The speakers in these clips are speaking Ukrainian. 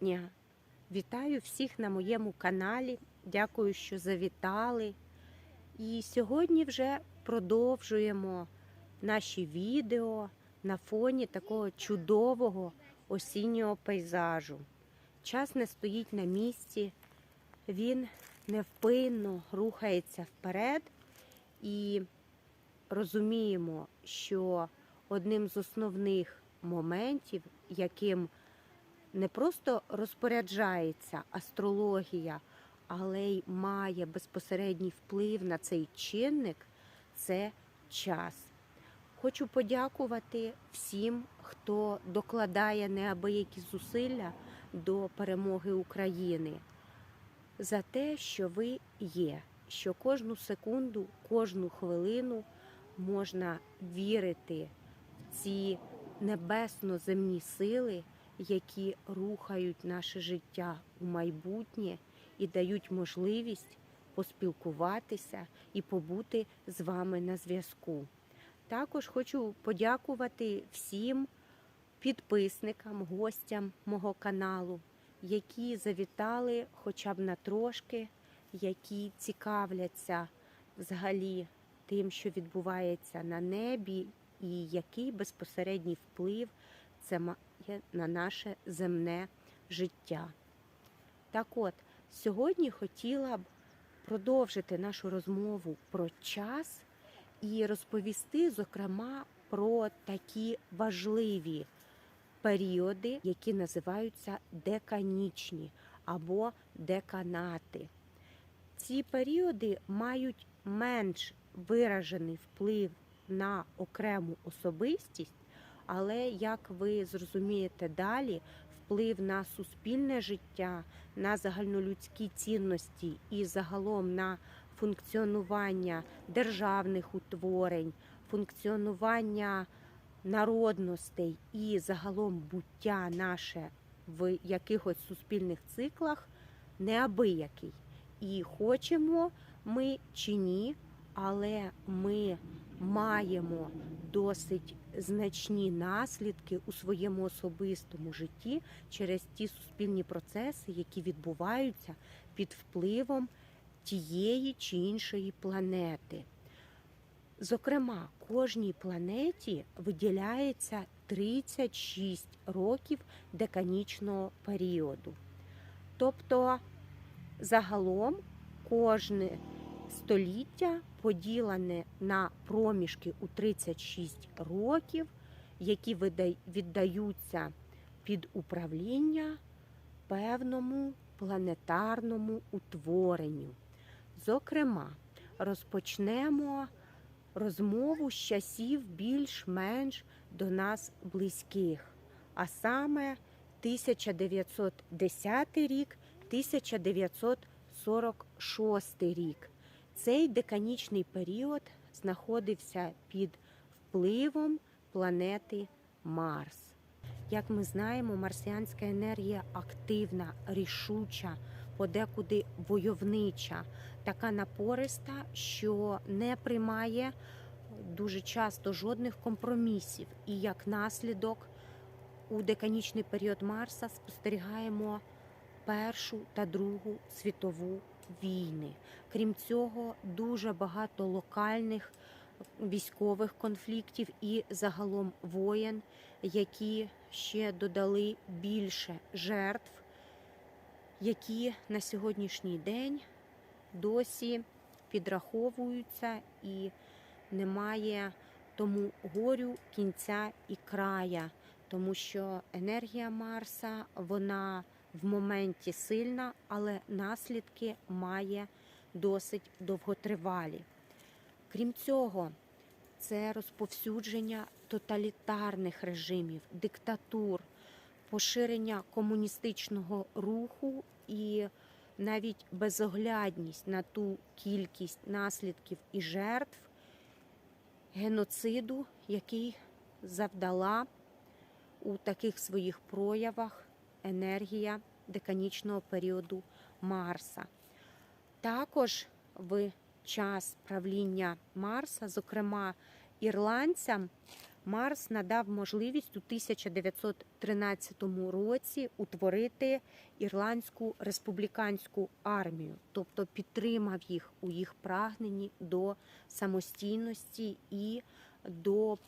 Дня! Вітаю всіх на моєму каналі. Дякую, що завітали. І сьогодні вже продовжуємо наші відео на фоні такого чудового осіннього пейзажу. Час не стоїть на місці, він невпинно рухається вперед і розуміємо, що одним з основних моментів, яким не просто розпоряджається астрологія, але й має безпосередній вплив на цей чинник це час. Хочу подякувати всім, хто докладає неабиякі зусилля до перемоги України за те, що ви є, що кожну секунду, кожну хвилину можна вірити в ці небесно-земні сили, які рухають наше життя у майбутнє і дають можливість поспілкуватися і побути з вами на зв'язку. Також хочу подякувати всім підписникам, гостям мого каналу, які завітали хоча б на трошки, які цікавляться взагалі тим, що відбувається на небі, і який безпосередній вплив це має на наше земне життя. Так от, сьогодні хотіла б продовжити нашу розмову про час і розповісти, зокрема, про такі важливі періоди, які називаються деканічні або деканати. Ці періоди мають менш виражений вплив на окрему особистість, але як ви зрозумієте далі, вплив на суспільне життя, на загальнолюдські цінності і загалом на функціонування державних утворень, функціонування народностей і загалом буття наше в якихось суспільних циклах неабиякий. І хочемо ми чи ні, але ми маємо досить значні наслідки у своєму особистому житті через ті суспільні процеси, які відбуваються під впливом тієї чи іншої планети. Зокрема, кожній планеті виділяється 36 років деканічного періоду. Тобто, загалом кожне століття поділене на проміжки у 36 років, які віддаються під управління певному планетарному утворенню. Зокрема, розпочнемо розмову з часів більш-менш до нас близьких, а саме 1910 рік, 1946 рік. Цей деканічний період знаходився під впливом планети Марс. Як ми знаємо, марсіанська енергія активна, рішуча, подекуди войовнича, така напориста, що не приймає дуже часто жодних компромісів. І як наслідок у деканічний період Марса спостерігаємо Першу та Другу світову війни. Крім цього, дуже багато локальних військових конфліктів і загалом воєн, які ще додали більше жертв, які на сьогоднішній день досі підраховуються і немає тому горю кінця і края, тому що енергія Марса вона в моменті сильна, але наслідки має досить довготривалі. Крім цього, це розповсюдження тоталітарних режимів, диктатур, поширення комуністичного руху і навіть безоглядність на ту кількість наслідків і жертв геноциду, який завдала у таких своїх проявах енергія деканічного періоду Марса. Також в час правління Марса, зокрема ірландцям, Марс надав можливість у 1913 році утворити ірландську республіканську армію, тобто підтримав їх у їх прагненні до самостійності і до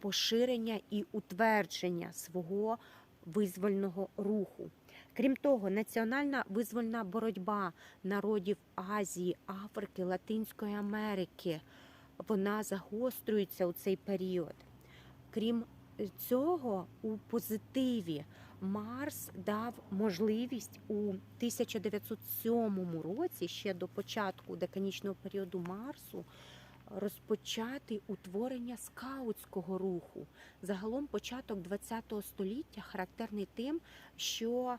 поширення і утвердження свого визвольного руху. Крім того, національна визвольна боротьба народів Азії, Африки, Латинської Америки вона загострюється у цей період. Крім цього, у позитиві Марс дав можливість у 1907 році, ще до початку деканічного періоду Марсу, розпочати утворення скаутського руху. Загалом початок ХХ століття характерний тим, що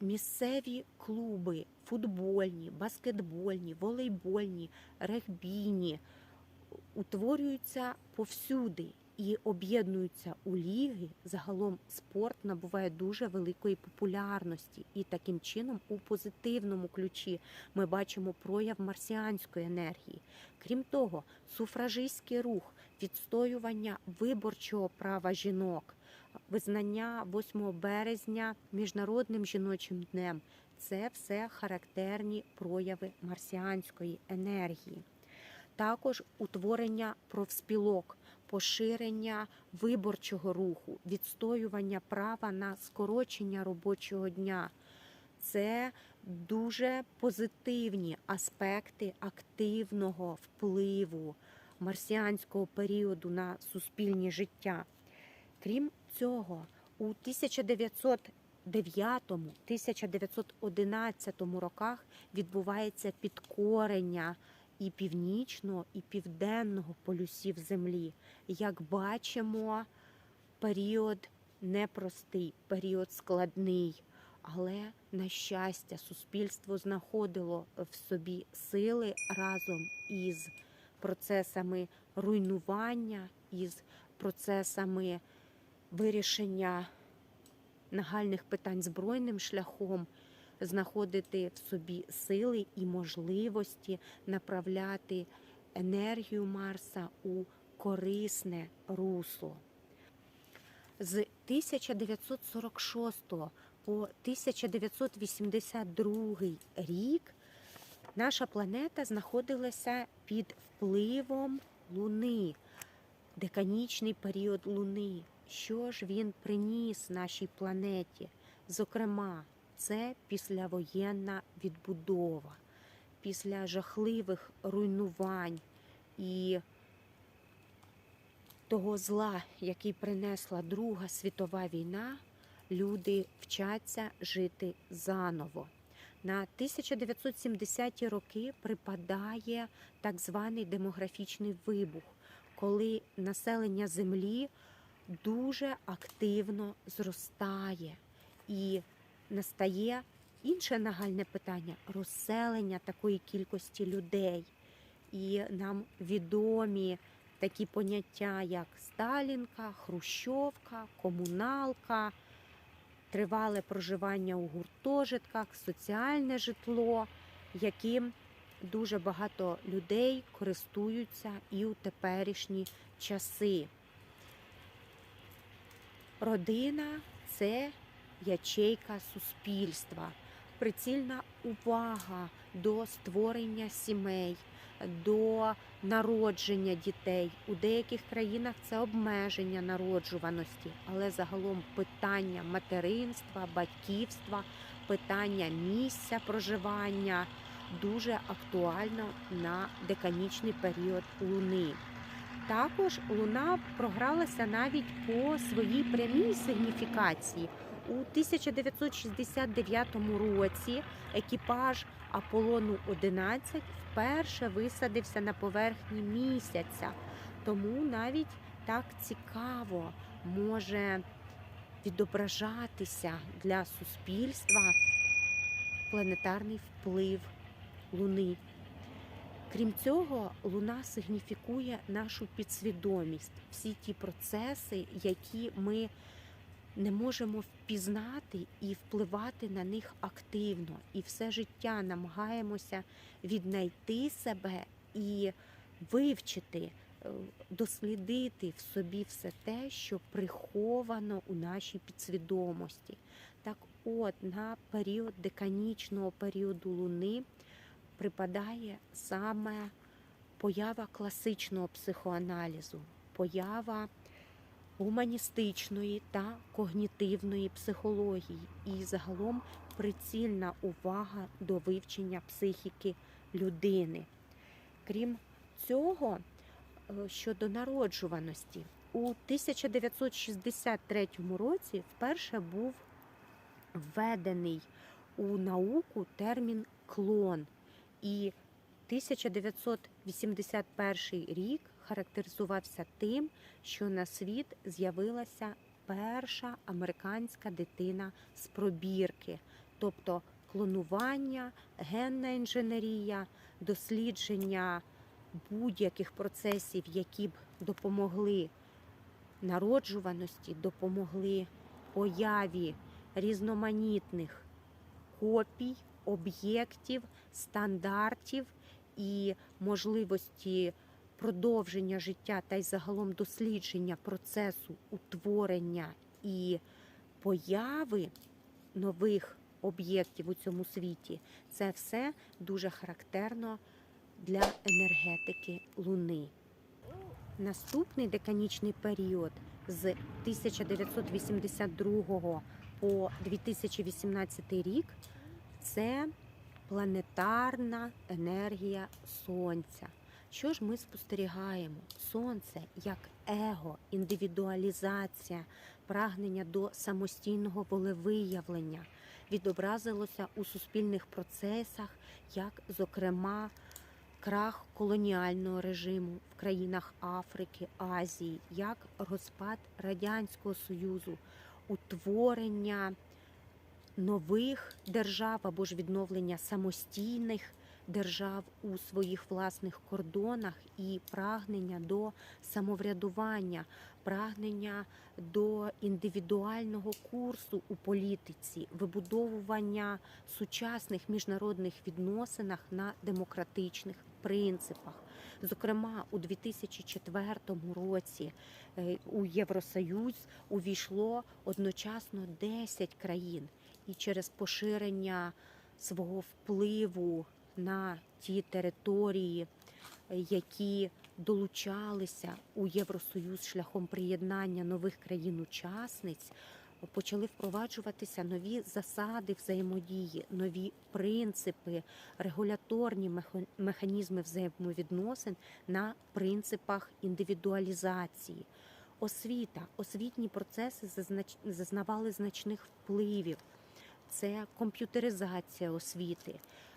місцеві клуби футбольні, баскетбольні, волейбольні, регбійні утворюються повсюди і об'єднуються у ліги. Загалом спорт набуває дуже великої популярності, і таким чином, у позитивному ключі, ми бачимо прояв марсіанської енергії. Крім того, суфражистський рух, відстоювання виборчого права жінок, визнання 8 березня міжнародним жіночим днем це все характерні прояви марсіанської енергії. Також утворення профспілок, поширення виборчого руху, відстоювання права на скорочення робочого дня. Це дуже позитивні аспекти активного впливу марсіанського періоду на суспільне життя. Крім цього, у 1909-1911 роках відбувається підкорення і північного, і південного полюсів Землі. Як бачимо, період непростий, період складний. Але, на щастя, суспільство знаходило в собі сили разом із процесами руйнування, із процесами вирішення нагальних питань збройним шляхом, знаходити в собі сили і можливості направляти енергію Марса у корисне русло. З 1946 по 1982 рік наша планета знаходилася під впливом Луни, деканічний період Луни. Що ж він приніс нашій планеті? Зокрема, це післявоєнна відбудова, після жахливих руйнувань і того зла, який принесла Друга світова війна, люди вчаться жити заново. На 1970-ті роки припадає так званий демографічний вибух, коли населення Землі дуже активно зростає і настає інше нагальне питання розселення такої кількості людей. І нам відомі такі поняття, як Сталінка, Хрущовка, комуналка, тривале проживання у гуртожитках, соціальне житло, яким дуже багато людей користуються і у теперішні часи. Родина це ячейка суспільства, прицільна увага до створення сімей, до народження дітей. У деяких країнах це обмеження народжуваності, але загалом питання материнства, батьківства, питання місця проживання дуже актуально на деканічний період Луни. Також Луна програлася навіть по своїй прямій сигніфікації. У 1969 році екіпаж Аполлону 11 вперше висадився на поверхні місяця. Тому навіть так цікаво може відображатися для суспільства планетарний вплив Луни. Крім цього, Луна сигніфікує нашу підсвідомість, всі ті процеси, які ми не можемо впізнати і впливати на них активно. І все життя намагаємося віднайти себе і вивчити е, дослідити в собі все те, що приховано у нашій підсвідомості. Так от, на період деканічного періоду Луни припадає саме поява класичного психоаналізу, поява гуманістичної та когнітивної психології і загалом прицільна увага до вивчення психіки людини. Крім цього, е, щодо народжуваності, у 1963 році вперше був введений у науку термін клон. І 1981 рік характеризувався тим, що на світ з'явилася перша американська дитина з пробірки, тобто клонування, генна інженерія, дослідження будь-яких процесів, які б допомогли народжуваності, допомогли появі різноманітних копій, об'єктів, стандартів і можливості продовження життя та й загалом дослідження процесу утворення і появи нових об'єктів у цьому світі, це все дуже характерно для енергетики Луни. Наступний деканічний період з 1982 по 2018 рік це планетарна енергія Сонця. Що ж ми спостерігаємо? Сонце як его, індивідуалізація, прагнення до самостійного волевиявлення відобразилося у суспільних процесах, як, зокрема, крах колоніального режиму в країнах Африки, Азії, як розпад Радянського Союзу, утворення нових держав або ж відновлення самостійних держав у своїх власних кордонах і прагнення до самоврядування, прагнення до індивідуального курсу у політиці, вибудовування сучасних міжнародних відносинах на демократичних принципах. Зокрема, у 2004 році е, у Євросоюз увійшло одночасно 10 країн, і через поширення свого впливу на ті території, які долучалися у Євросоюз шляхом приєднання нових країн-учасниць, почали впроваджуватися нові засади взаємодії, нові принципи, регуляторні механізми взаємовідносин на принципах індивідуалізації. Освіта, освітні процеси зазнавали значних впливів. Це комп'ютеризація освіти,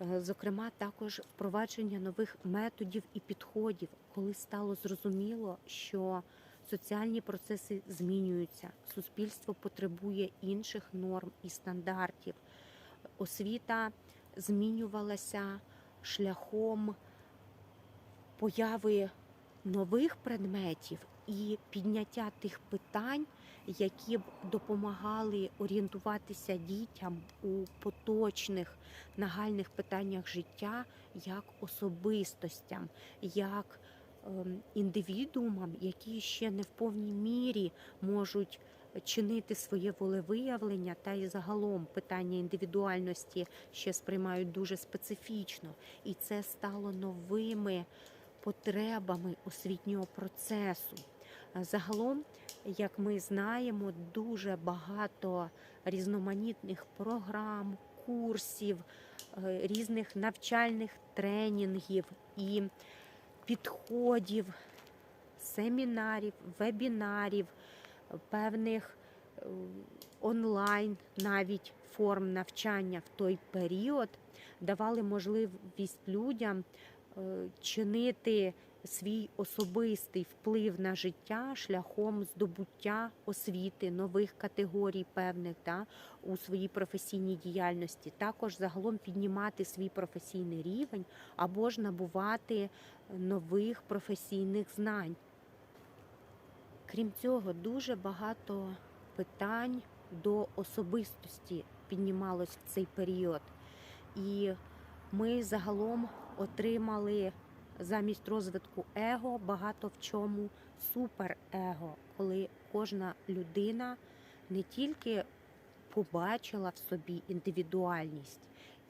зокрема, також впровадження нових методів і підходів, коли стало зрозуміло, що соціальні процеси змінюються, суспільство потребує інших норм і стандартів. Освіта змінювалася шляхом появи нових предметів і підняття тих питань, які б допомагали орієнтуватися дітям у поточних нагальних питаннях життя як особистостям, як ем, індивідуумам, які ще не в повній мірі можуть чинити своє волевиявлення, та й загалом питання індивідуальності ще сприймають дуже специфічно, і це стало новими потребами освітнього процесу. Е, Загалом, як ми знаємо, дуже багато різноманітних програм, курсів, е, різних навчальних тренінгів і підходів, семінарів, вебінарів, певних е, онлайн навіть форм навчання в той період давали можливість людям чинити свій особистий вплив на життя шляхом здобуття освіти, нових категорій певних да, у своїй професійній діяльності, також загалом піднімати свій професійний рівень або ж набувати нових професійних знань. Крім цього, дуже багато питань до особистості піднімалось в цей період. І ми загалом отримали замість розвитку его багато в чому суперего, коли кожна людина не тільки побачила в собі індивідуальність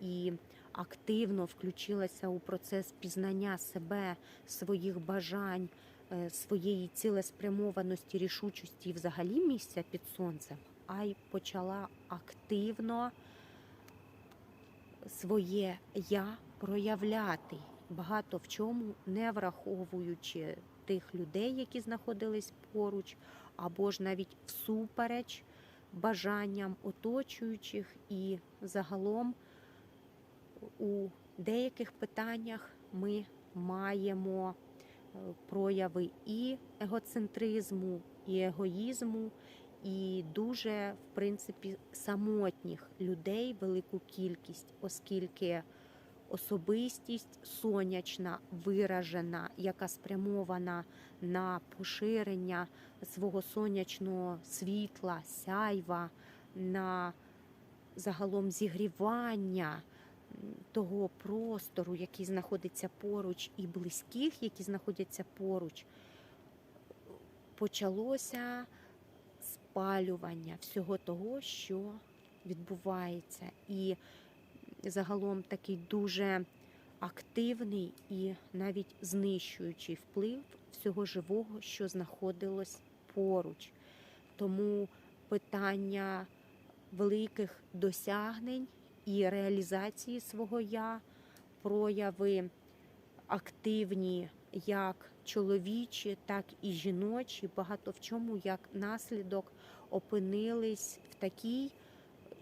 і активно включилася у процес пізнання себе, своїх бажань, е, своєї цілеспрямованості, рішучості і взагалі місця під сонцем, а й почала активно своє я проявляти, багато в чому не враховуючи тих людей, які знаходились поруч, або ж навіть всупереч бажанням оточуючих, і загалом у деяких питаннях ми маємо е, прояви і егоцентризму, і егоїзму, і дуже, в принципі, самотніх людей велику кількість, оскільки особистість сонячна, виражена, яка спрямована на поширення свого сонячного світла, сяйва, на загалом зігрівання того простору, який знаходиться поруч, і близьких, які знаходяться поруч, почалося спалювання всього того, що відбувається. І загалом такий дуже активний і навіть знищуючий вплив всього живого, що знаходилось поруч. Тому питання великих досягнень і реалізації свого я, прояви активні як чоловічі, так і жіночі, багато в чому як наслідок опинились в такій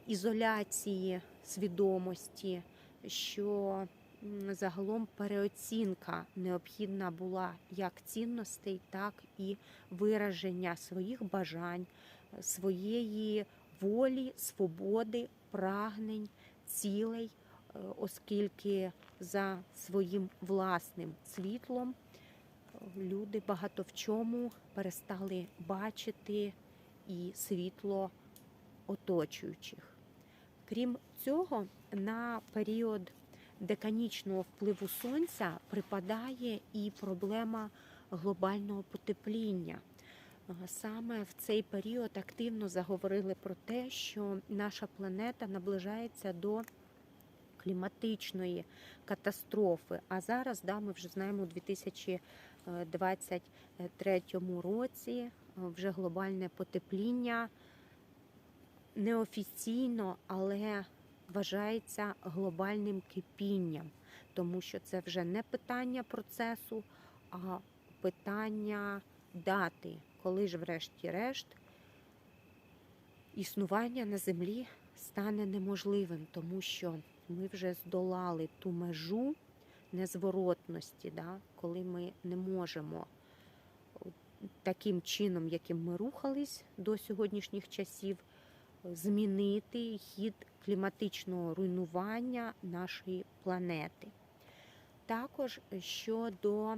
ізоляції свідомості, що загалом переоцінка необхідна була як цінностей, так і вираження своїх бажань, своєї волі, свободи, прагнень, цілей, е, оскільки за своїм власним світлом е, люди багато в чому перестали бачити і світло оточуючих. Крім цього, на період деканічного впливу сонця припадає і проблема глобального потепління. Е, Саме в цей період активно заговорили про те, що наша планета наближається до кліматичної катастрофи. А зараз да, ми вже знаємо у 2023 році е, вже глобальне потепління неофіційно, але вважається глобальним кипінням, тому що це вже не питання процесу, а питання дати, коли ж, врешті-решт, існування на землі стане неможливим, тому що ми вже здолали ту межу незворотності, да, коли ми не можемо таким чином, яким ми рухались до сьогоднішніх часів, змінити хід кліматичного руйнування нашої планети. Також щодо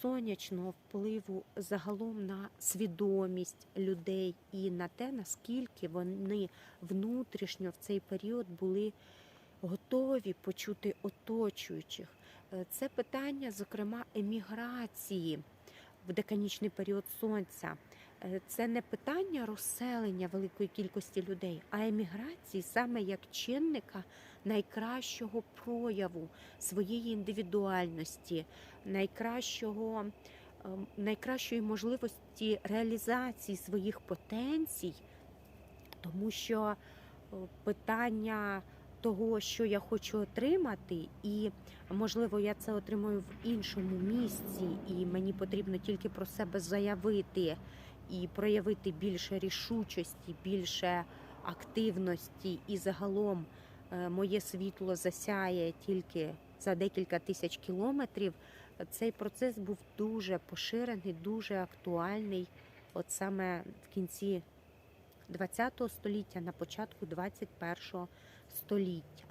сонячного впливу загалом на свідомість людей і на те, наскільки вони внутрішньо в цей період були готові почути оточуючих. Е, Це питання, зокрема, еміграції в деканічний період сонця. Е, Це не питання розселення великої кількості людей, а еміграції саме як чинника найкращого прояву своєї індивідуальності, найкращого, ем, найкращої можливості реалізації своїх потенцій, тому що е, питання того, що я хочу отримати, і можливо я це отримую в іншому місці, і мені потрібно тільки про себе заявити і проявити більше рішучості, більше активності, і загалом е, моє світло засяє тільки за декілька тисяч кілометрів. Цей процес був дуже поширений, дуже актуальний, от саме в кінці ХХ століття, на початку 21 століття.